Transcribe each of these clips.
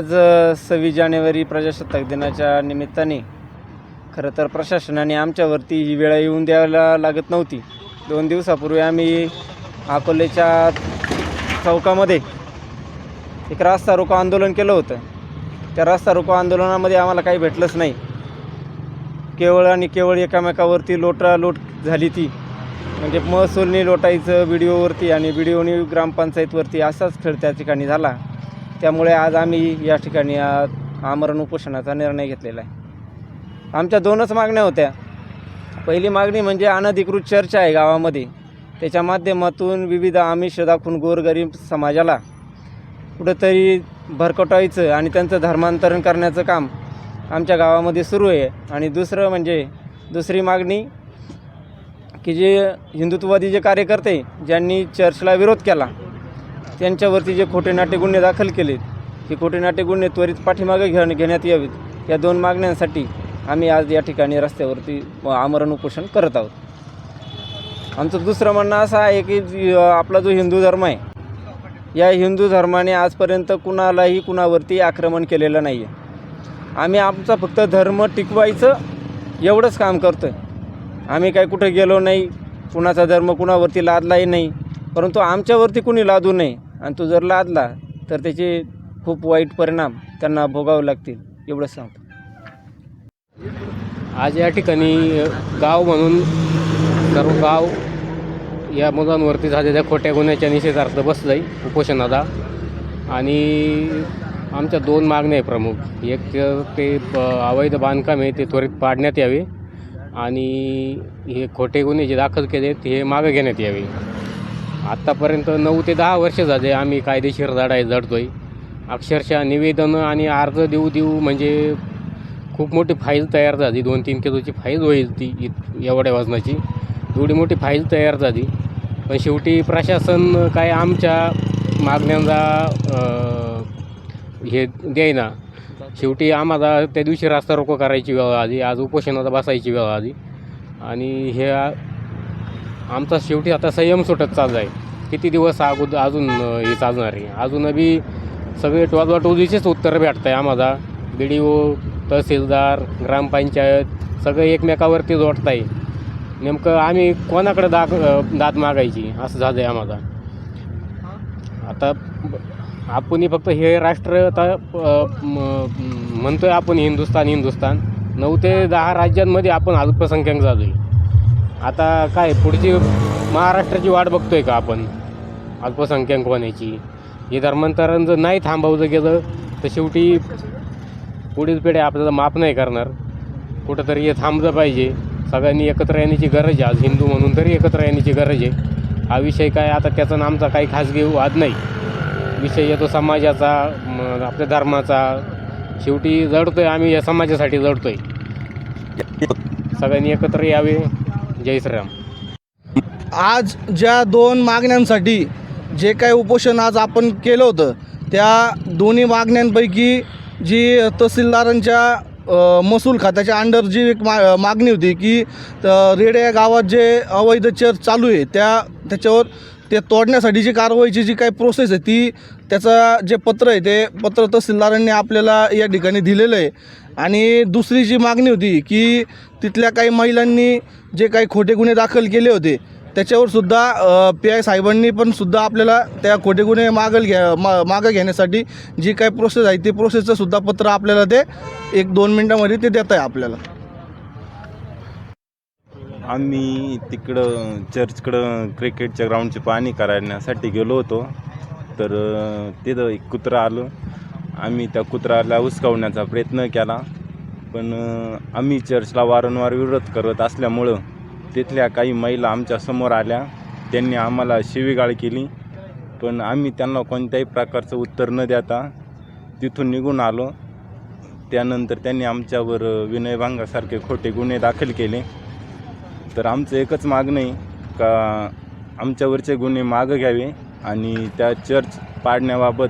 आज सव्वीस जानेवारी प्रजासत्ताक दिनाच्या निमित्ताने खरं तर प्रशासनाने आमच्यावरती ही वेळा येऊन द्यायला लागत नव्हती. दोन दिवसापूर्वी आम्ही अकोलेच्या चौकामध्ये एक रास्ता रोको आंदोलन केलं होतं. त्या रास्ता रोको आंदोलनामध्ये आम्हाला काही भेटलंच नाही. केवळ आणि केवळ एकामेकावरती लोटालोट झाली ती. म्हणजे महसूलनी लोटायचं व्हिडिओवरती आणि व्हिडिओनी ग्रामपंचायतवरती असाच खेळ त्या ठिकाणी झाला. त्यामुळे आज आम्ही या ठिकाणी आमरण उपोषणाचा निर्णय घेतलेला आहे. आमच्या दोनच मागण्या होत्या. पहिली मागणी म्हणजे अनधिकृत चर्च आहे गावामध्ये. त्याच्या माध्यमातून विविध आमिष दाखवून गोरगरीब समाजाला कुठंतरी भरकटवायचं आणि त्यांचं धर्मांतरण करण्याचं काम आमच्या गावामध्ये सुरू आहे. आणि दुसरं म्हणजे दुसरी मागणी की जे हिंदुत्ववादी जे कार्यकर्ते ज्यांनी चर्चला विरोध केला त्यांच्यावरती जे खोटे नाटे गुन्हे दाखल केलेत हे खोटे नाटे गुन्हे त्वरित पाठीमागे घेण घेण्यात यावेत. या दोन मागण्यांसाठी आम्ही आज या ठिकाणी रस्त्यावरती आमरण उपोषण करत आहोत. आमचं दुसरं म्हणणं असं आहे की आपला जो हिंदू धर्म आहे या हिंदू धर्माने आजपर्यंत कुणालाही कुणावरती आक्रमण केलेलं नाही आहे आम्ही आमचा फक्त धर्म टिकवायचं एवढंच काम करतो आहे आम्ही काय कुठं गेलो नाही कुणाचा धर्म कुणावरती लादलाही नाही. परंतु आमच्यावरती कुणी लादू नये आणि तो जर लादला तर त्याचे खूप वाईट परिणाम त्यांना भोगावे लागतील एवढंच सांगतो. आज या ठिकाणी गाव म्हणून सर्व गाव या मुलांवरती झालेल्या खोट्या गुन्ह्याच्या निषेधार्थ बसलं आहे उपोषणाला. आणि आमच्या दोन मागण्या आहे प्रमुख. एक तर ते अवैध बांधकाम आहे ते त्वरित पाडण्यात यावे. आणि हे खोटे गुन्हे जे दाखल केले आहेत हे मागं घेण्यात यावे. आत्तापर्यंत नऊ ते दहा वर्ष झाले आम्ही कायदेशीर लढाई जडतो आहे अक्षरशः निवेदनं आणि अर्ज देऊ देऊ म्हणजे खूप मोठी फाईल तयार झाली. दोन तीन किलोची फाईल होईल ती इत एवढ्या वजनाची. एवढी मोठी फाईल तयार झाली. पण शेवटी प्रशासन काय आमच्या मागण्यांना हे देईना. शेवटी आम्हाला त्या दिवशी रास्ता रोको करायची वेळ आली. आज उपोषणाला बसायची वेळ आली. आणि ह्या आमचा शेवटी आता संयम सुटत चालला आहे किती दिवस अगोदर अजून हे चालणार आहे. अजून बी सगळे टोलवाटोलीचेच उत्तर भेटत आहे आम्हाला. बी डी ओ तहसीलदार ग्रामपंचायत सगळे एकमेकावरती जोडत आहे नेमकं आम्ही कोणाकडे दाग दाद मागायची? असं झालं आहे आम्हाला. आता आपण फक्त हे राष्ट्र आता म्हणतोय आपण हिंदुस्तान हिंदुस्तान. नऊ ते दहा राज्यांमध्ये आपण अल्पसंख्याक झालो आहे आता काय पुढची महाराष्ट्राची वाट बघतोय का आपण? अल्पसंख्याक होण्याची. हे धर्मांतरण जर नाही थांबवलं गेलं तर शेवटी पुढील पिढ्या आपल्याला माफ नाही करणार. कुठंतरी हे थांबलं पाहिजे. सगळ्यांनी एकत्र येण्याची गरज आहे. आज हिंदू म्हणून तरी एकत्र येण्याची गरज आहे. हा विषय काय आता त्याचा नामचा आमचा काही खासगी वाद नाही. विषय येतो समाजाचा आपल्या धर्माचा. शेवटी लढतोय आम्ही या समाजासाठी लढतोय. सगळ्यांनी एकत्र यावे. जय श्रीराम. आज ज्या दोन मागण्यांसाठी जे काही उपोषण आज आपण केलं होतं त्या दोन्ही मागण्यांपैकी जी तहसीलदारांच्या महसूल खात्याच्या अंडर जी एक मा मागणी होती की रेड्या गावात जे अवैध चर्च चालू आहे त्या त्याच्यावर ते तोडण्यासाठीची कारवाईची जी काही प्रोसेस आहे ती त्याचं जे पत्र आहे ते पत्र तहसीलदारांनी आपल्याला या ठिकाणी दिलेलं आहे. आणि दुसरी जी मागणी होती की तिथल्या काही महिलांनी जे काही खोटे गुन्हे दाखल केले होते त्याच्यावर सुद्धा पी आय साहेबांनी पण सुद्धा आपल्याला त्या खोटे गुन्हे मागल घ्या मा मागं घेण्यासाठी जी काही प्रोसेस आहे ती प्रोसेसचं सुद्धा पत्र आपल्याला ते एक दोन मिनटामध्ये ते देत आहे आपल्याला. आम्ही तिकडं चर्चकडं क्रिकेटच्या ग्राउंडची पाहणी करण्यासाठी गेलो होतो. तर तिथं एक कुत्रा आलं. आम्ही त्या कुत्र्याला उचकावण्याचा प्रयत्न केला. पण आम्ही चर्चला वारंवार विरोध करत असल्यामुळं तिथल्या काही महिला आमच्यासमोर आल्या. त्यांनी आम्हाला शिवीगाळ केली. पण आम्ही त्यांना कोणत्याही प्रकारचं उत्तर न देता तिथून निघून आलो. त्यानंतर त्यांनी आमच्यावर विनयभंगासारखे खोटे गुन्हे दाखल केले. तर आमचं एकच मागणं आहे का आमच्यावरचे गुन्हे मागं घ्यावे आणि त्या चर्च पाडण्याबाबत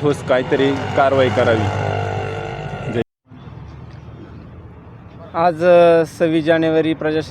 ठोस काहीतरी कारवाई करावी. आज सव्वीस जानेवारी प्रजासत्ताक